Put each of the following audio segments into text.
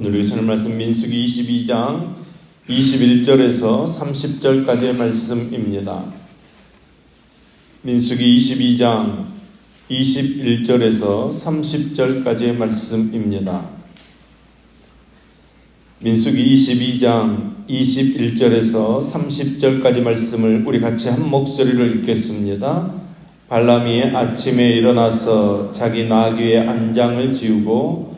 오늘 읽으시는 말씀 민수기 22장 21절에서 30절까지의 말씀입니다. 민수기 22장 21절에서 30절까지의 말씀입니다. 민수기 22장 21절에서 30절까지 말씀을 우리 같이 한 목소리로 읽겠습니다. 발람이 아침에 일어나서 자기 나귀의 안장을 지우고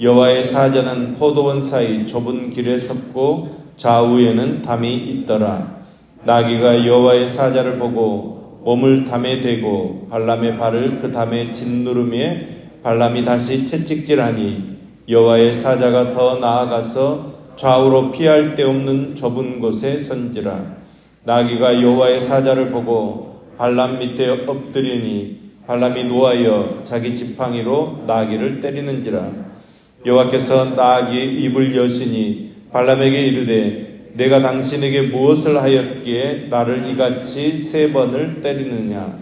여호와의 사자는 포도원 사이 좁은 길에 섰고 좌우에는 담이 있더라. 나귀가 여호와의 사자를 보고 몸을 담에 대고 발람의 발을 그 담에 짓누르며 발람이 다시 채찍질하니 여호와의 사자가 더 나아가서 좌우로 피할 데 없는 좁은 곳에 선지라. 나귀가 여호와의 사자를 보고 발람 밑에 엎드리니 발람이 노하여 자기 지팡이로 나귀를 때리는지라. 여호와께서 나귀의 입을 여시니 발람에게 이르되 내가 당신에게 무엇을 하였기에 나를 이같이 세 번을 때리느냐?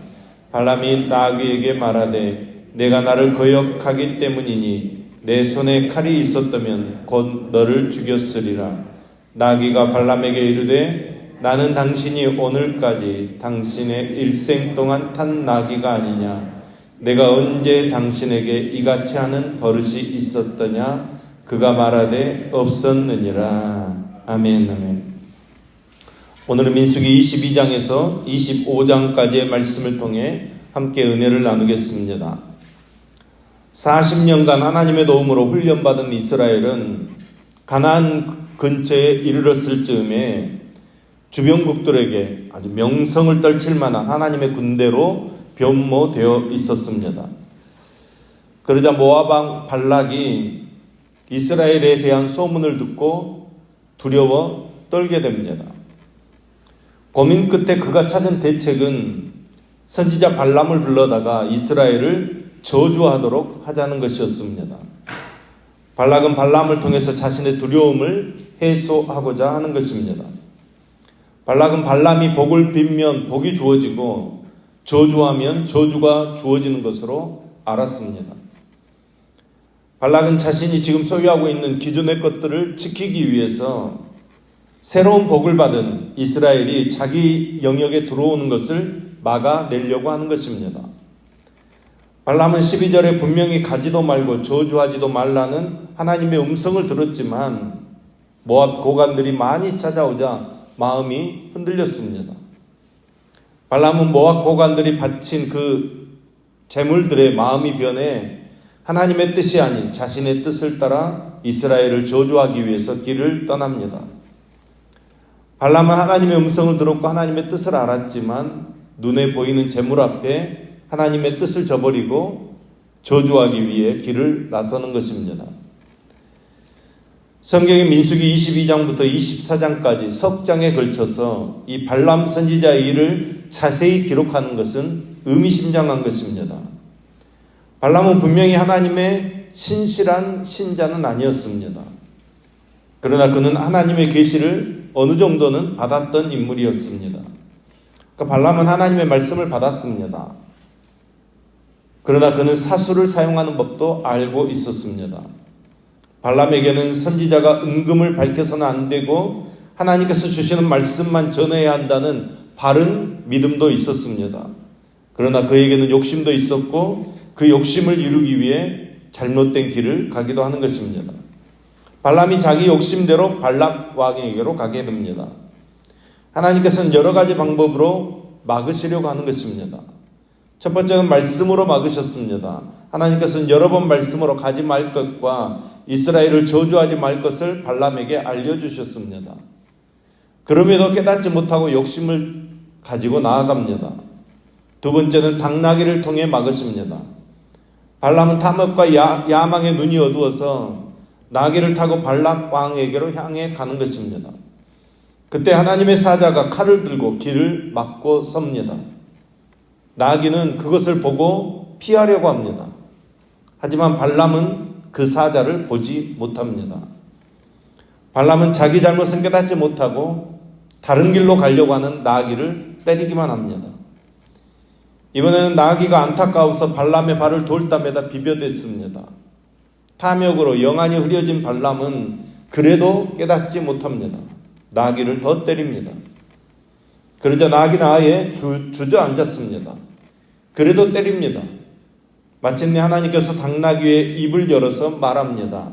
발람이 나귀에게 말하되 내가 나를 거역하기 때문이니 내 손에 칼이 있었다면 곧 너를 죽였으리라. 나귀가 발람에게 이르되 나는 당신이 오늘까지 당신의 일생 동안 탄 나귀가 아니냐 내가 언제 당신에게 이같이 하는 버릇이 있었더냐? 그가 말하되 없었느니라. 아멘, 아멘. 오늘은 민수기 22장에서 25장까지의 말씀을 통해 함께 은혜를 나누겠습니다. 40년간 하나님의 도움으로 훈련받은 이스라엘은 가나안 근처에 이르렀을 즈음에 주변국들에게 아주 명성을 떨칠 만한 하나님의 군대로 변모되어 있었습니다. 그러자 모아방 발락이 이스라엘에 대한 소문을 듣고 두려워 떨게 됩니다. 고민 끝에 그가 찾은 대책은 선지자 발람을 불러다가 이스라엘을 저주하도록 하자는 것이었습니다. 발락은 발람을 통해서 자신의 두려움을 해소하고자 하는 것입니다. 발락은 발람이 복을 빌면 복이 주어지고 저주하면 저주가 주어지는 것으로 알았습니다. 발락은 자신이 지금 소유하고 있는 기존의 것들을 지키기 위해서 새로운 복을 받은 이스라엘이 자기 영역에 들어오는 것을 막아내려고 하는 것입니다. 발람은 12절에 분명히 가지도 말고 저주하지도 말라는 하나님의 음성을 들었지만 모압 고관들이 많이 찾아오자 마음이 흔들렸습니다. 발람은 모압 고관들이 바친 그 재물들의 마음이 변해 하나님의 뜻이 아닌 자신의 뜻을 따라 이스라엘을 저주하기 위해서 길을 떠납니다. 발람은 하나님의 음성을 들었고 하나님의 뜻을 알았지만 눈에 보이는 재물 앞에 하나님의 뜻을 저버리고 저주하기 위해 길을 나서는 것입니다. 성경의 민수기 22장부터 24장까지 석 장에 걸쳐서 이 발람 선지자의 일을 자세히 기록하는 것은 의미심장한 것입니다. 발람은 분명히 하나님의 신실한 신자는 아니었습니다. 그러나 그는 하나님의 계시를 어느 정도는 받았던 인물이었습니다. 그러니까 발람은 하나님의 말씀을 받았습니다. 그러나 그는 사수를 사용하는 법도 알고 있었습니다. 발람에게는 선지자가 은금을 밝혀서는 안 되고 하나님께서 주시는 말씀만 전해야 한다는 바른 믿음도 있었습니다. 그러나 그에게는 욕심도 있었고 그 욕심을 이루기 위해 잘못된 길을 가기도 하는 것입니다. 발람이 자기 욕심대로 발락 왕에게로 가게 됩니다. 하나님께서는 여러 가지 방법으로 막으시려고 하는 것입니다. 첫 번째는 말씀으로 막으셨습니다. 하나님께서는 여러 번 말씀으로 가지 말 것과 이스라엘을 저주하지 말 것을 발람에게 알려주셨습니다. 그럼에도 깨닫지 못하고 욕심을 가지고 나아갑니다. 두 번째는 당나귀를 통해 막으십니다. 발람은 탐욕과 야, 야망의 눈이 어두워서 나귀를 타고 발락 왕에게로 향해 가는 것입니다. 그때 하나님의 사자가 칼을 들고 길을 막고 섭니다. 나귀는 그것을 보고 피하려고 합니다. 하지만 발람은 그 사자를 보지 못합니다. 발람은 자기 잘못은 깨닫지 못하고 다른 길로 가려고 하는 나귀를 때리기만 합니다. 이번에는 나귀가 안타까워서 발람의 발을 돌담에다 비벼댔습니다. 탐욕으로 영안이 흐려진 발람은 그래도 깨닫지 못합니다. 나귀를 더 때립니다. 그러자 나귀는 아예 주, 주저앉았습니다. 그래도 때립니다. 마침내 하나님께서 당나귀의 입을 열어서 말합니다.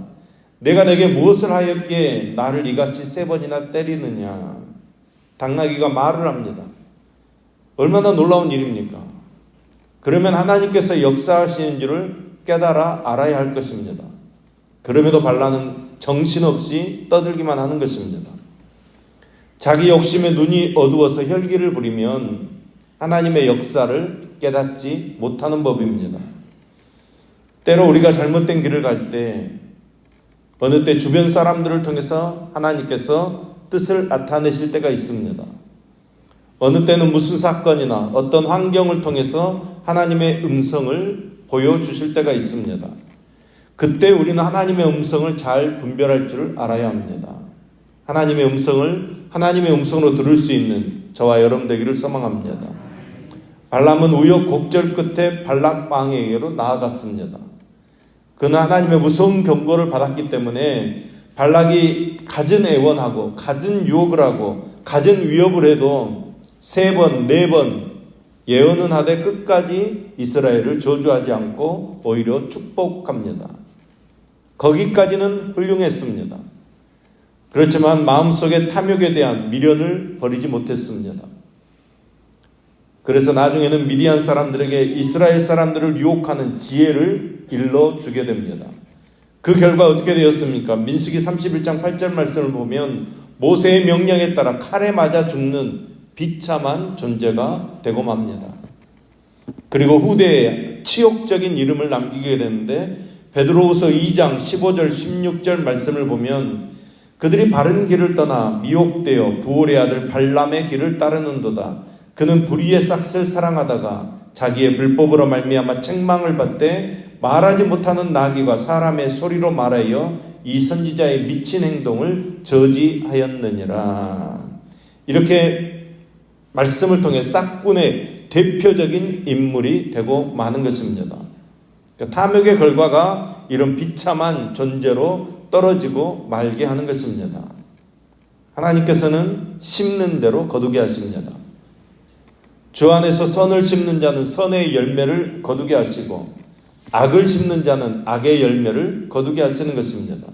내가 내게 무엇을 하였기에 나를 이같이 세 번이나 때리느냐. 당나귀가 말을 합니다. 얼마나 놀라운 일입니까? 그러면 하나님께서 역사하시는 줄을 깨달아 알아야 할 것입니다. 그럼에도 발라는 정신없이 떠들기만 하는 것입니다. 자기 욕심에 눈이 어두워서 혈기를 부리면 하나님의 역사를 깨닫지 못하는 법입니다. 때로 우리가 잘못된 길을 갈 때, 어느 때 주변 사람들을 통해서 하나님께서 뜻을 나타내실 때가 있습니다. 어느 때는 무슨 사건이나 어떤 환경을 통해서 하나님의 음성을 보여주실 때가 있습니다. 그때 우리는 하나님의 음성을 잘 분별할 줄 알아야 합니다. 하나님의 음성을 하나님의 음성으로 들을 수 있는 저와 여러분 되기를 소망합니다. 발람은 우여곡절 끝에 발락 왕에게로 나아갔습니다. 그는 하나님의 무서운 경고를 받았기 때문에 발락이 갖은 애원하고 갖은 유혹을 하고 갖은 위협을 해도 세 번, 네 번 예언은 하되 끝까지 이스라엘을 저주하지 않고 오히려 축복합니다. 거기까지는 훌륭했습니다. 그렇지만 마음속에 탐욕에 대한 미련을 버리지 못했습니다. 그래서 나중에는 미디안 사람들에게 이스라엘 사람들을 유혹하는 지혜를 일러 주게 됩니다. 그 결과 어떻게 되었습니까? 민수기 31장 8절 말씀을 보면 모세의 명령에 따라 칼에 맞아 죽는 비참한 존재가 되고 맙니다. 그리고 후대에 치욕적인 이름을 남기게 되는데 베드로후서 2장 15절 16절 말씀을 보면 그들이 바른 길을 떠나 미혹되어 부올의 아들 발람의 길을 따르는도다. 그는 불의의 싹을 사랑하다가 자기의 불법으로 말미암아 책망을 받되 말하지 못하는 나귀와 사람의 소리로 말하여 이 선지자의 미친 행동을 저지하였느니라. 이렇게 말씀을 통해 싹군의 대표적인 인물이 되고 마는 것입니다. 그러니까 탐욕의 결과가 이런 비참한 존재로 떨어지고 말게 하는 것입니다. 하나님께서는 심는 대로 거두게 하십니다. 주 안에서 선을 심는 자는 선의 열매를 거두게 하시고 악을 심는 자는 악의 열매를 거두게 하시는 것입니다.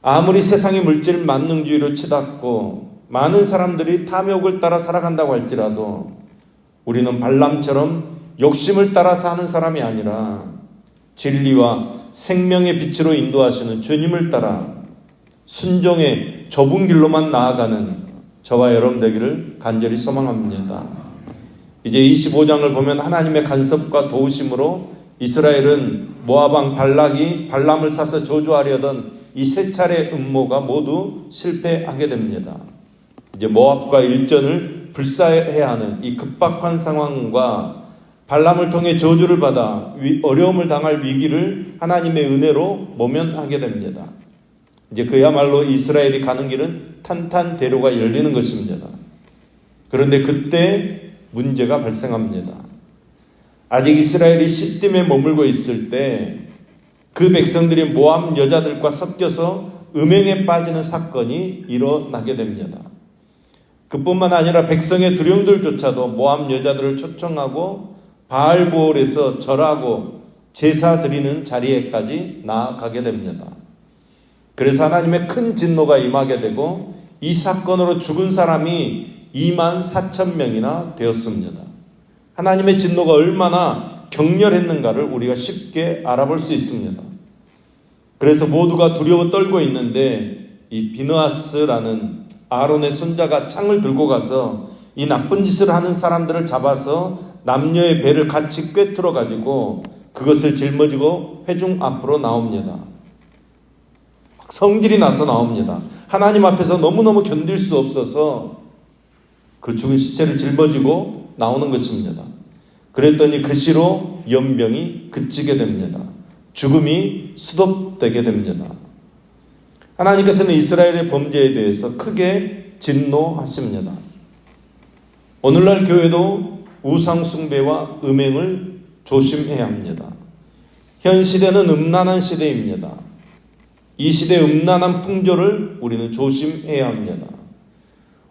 아무리 세상의 물질 만능주의로 치닫고 많은 사람들이 탐욕을 따라 살아간다고 할지라도 우리는 발람처럼 욕심을 따라 사는 사람이 아니라 진리와 생명의 빛으로 인도하시는 주님을 따라 순종의 좁은 길로만 나아가는 저와 여러분 되기를 간절히 소망합니다. 이제 25장을 보면 하나님의 간섭과 도우심으로 이스라엘은 모아방 발락이 발람을 사서 저주하려던 이 세 차례 음모가 모두 실패하게 됩니다. 이제 모압과 일전을 불사해야 하는 이 급박한 상황과 발람을 통해 저주를 받아 어려움을 당할 위기를 하나님의 은혜로 모면하게 됩니다. 이제 그야말로 이스라엘이 가는 길은 탄탄대로가 열리는 것입니다. 그런데 그때 문제가 발생합니다. 아직 이스라엘이 시딤에 머물고 있을 때 그 백성들이 모함 여자들과 섞여서 음행에 빠지는 사건이 일어나게 됩니다. 그뿐만 아니라 백성의 두령들조차도 모함 여자들을 초청하고 바알보올에서 절하고 제사 드리는 자리에까지 나아가게 됩니다. 그래서 하나님의 큰 진노가 임하게 되고 이 사건으로 죽은 사람이 2만 4천 명이나 되었습니다. 하나님의 진노가 얼마나 격렬했는가를 우리가 쉽게 알아볼 수 있습니다. 그래서 모두가 두려워 떨고 있는데 이 비느아스라는 아론의 손자가 창을 들고 가서 이 나쁜 짓을 하는 사람들을 잡아서 남녀의 배를 같이 꿰뚫어 가지고 그 그것을 짊어지고 회중 앞으로 나옵니다. 성질이 나서 나옵니다. 하나님 앞에서 너무너무 견딜 수 없어서 그 죽은 시체를 짊어지고 나오는 것입니다. 그랬더니 그 시로 연병이 그치게 됩니다. 죽음이 수독되게 됩니다. 하나님께서는 이스라엘의 범죄에 대해서 크게 진노하십니다. 오늘날 교회도 우상숭배와 음행을 조심해야 합니다. 현 시대는 음란한 시대입니다. 이 시대의 음란한 풍조를 우리는 조심해야 합니다.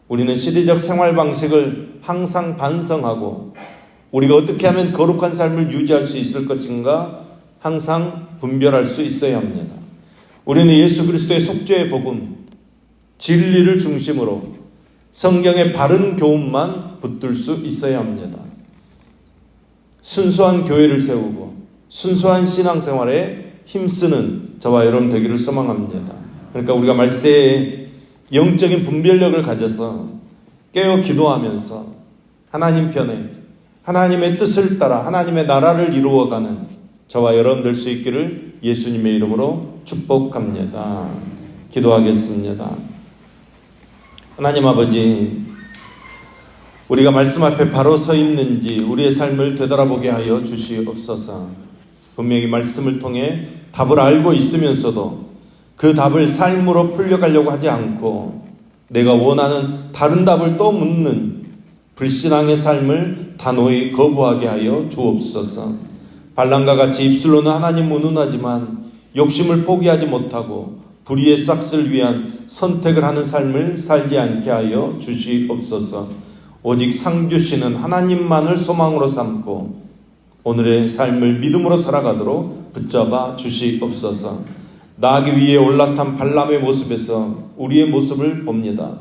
우리는 시대적 생활 방식을 항상 반성하고 우리가 어떻게 하면 거룩한 삶을 유지할 수 있을 것인가 항상 분별할 수 있어야 합니다. 우리는 예수 그리스도의 속죄의 복음, 진리를 중심으로 성경의 바른 교훈만 붙들 수 있어야 합니다. 순수한 교회를 세우고 순수한 신앙생활에 힘쓰는 저와 여러분 되기를 소망합니다. 그러니까 우리가 말세에 영적인 분별력을 가져서 깨어 기도하면서 하나님 편에 하나님의 뜻을 따라 하나님의 나라를 이루어가는 저와 여러분 될 수 있기를 예수님의 이름으로 축복합니다. 기도하겠습니다. 하나님 아버지, 우리가 말씀 앞에 바로 서 있는지 우리의 삶을 되돌아보게 하여 주시옵소서. 분명히 말씀을 통해 답을 알고 있으면서도 그 답을 삶으로 풀려가려고 하지 않고 내가 원하는 다른 답을 또 묻는 불신앙의 삶을 단호히 거부하게 하여 주옵소서. 발랑과 같이 입술로는 하나님 운운하지만 욕심을 포기하지 못하고 불의의 싹을 위한 선택을 하는 삶을 살지 않게 하여 주시옵소서. 오직 상 주시는 하나님만을 소망으로 삼고 오늘의 삶을 믿음으로 살아가도록 붙잡아 주시옵소서. 나기 위에 올라탄 발람의 모습에서 우리의 모습을 봅니다.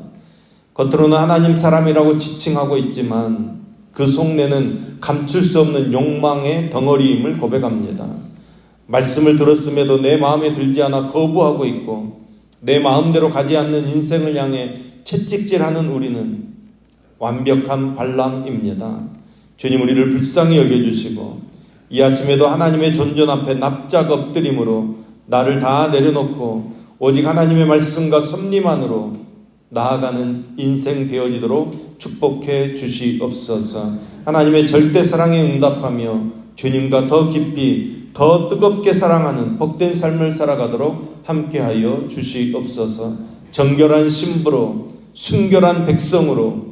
겉으로는 하나님 사람이라고 지칭하고 있지만 그 속내는 감출 수 없는 욕망의 덩어리임을 고백합니다. 말씀을 들었음에도 내 마음에 들지 않아 거부하고 있고 내 마음대로 가지 않는 인생을 향해 채찍질하는 우리는 완벽한 발람입니다. 주님 우리를 불쌍히 여겨주시고 이 아침에도 하나님의 존전 앞에 납작 엎드림으로 나를 다 내려놓고 오직 하나님의 말씀과 섭리만으로 나아가는 인생 되어지도록 축복해 주시옵소서. 하나님의 절대 사랑에 응답하며 주님과 더 깊이 더 뜨겁게 사랑하는 복된 삶을 살아가도록 함께하여 주시옵소서. 정결한 신부로 순결한 백성으로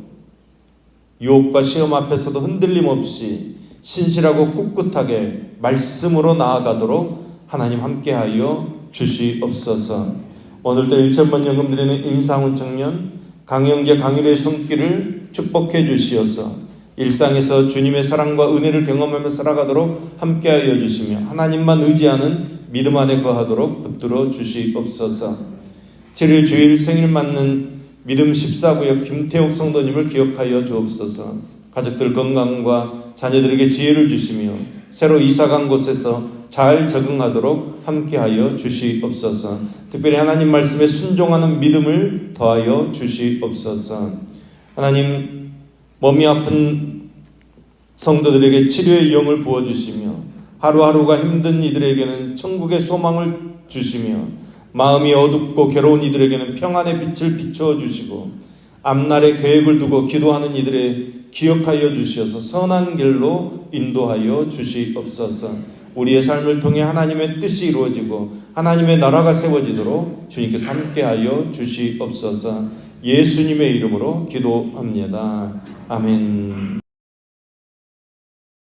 유혹과 시험 앞에서도 흔들림 없이 신실하고 꿋꿋하게 말씀으로 나아가도록 하나님 함께하여 주시옵소서. 오늘도 1천번 연금 드리는 임상훈 청년 강영재 강일의 손길을 축복해 주시어서 일상에서 주님의 사랑과 은혜를 경험하며 살아가도록 함께하여 주시며 하나님만 의지하는 믿음 안에 거하도록 붙들어 주시옵소서. 7일 주일 생일 맞는 믿음 14구역 김태옥 성도님을 기억하여 주옵소서. 가족들 건강과 자녀들에게 지혜를 주시며 새로 이사 간 곳에서 잘 적응하도록 함께하여 주시옵소서. 특별히 하나님 말씀에 순종하는 믿음을 더하여 주시옵소서. 하나님 몸이 아픈 성도들에게 치료의 영을 부어 주시며 하루하루가 힘든 이들에게는 천국의 소망을 주시며 마음이 어둡고 괴로운 이들에게는 평안의 빛을 비추어 주시고 앞날의 계획을 두고 기도하는 이들의 기억하여 주시어서 선한 길로 인도하여 주시옵소서. 우리의 삶을 통해 하나님의 뜻이 이루어지고 하나님의 나라가 세워지도록 주님께서 함께하여 주시옵소서. 예수님의 이름으로 기도합니다. 아멘.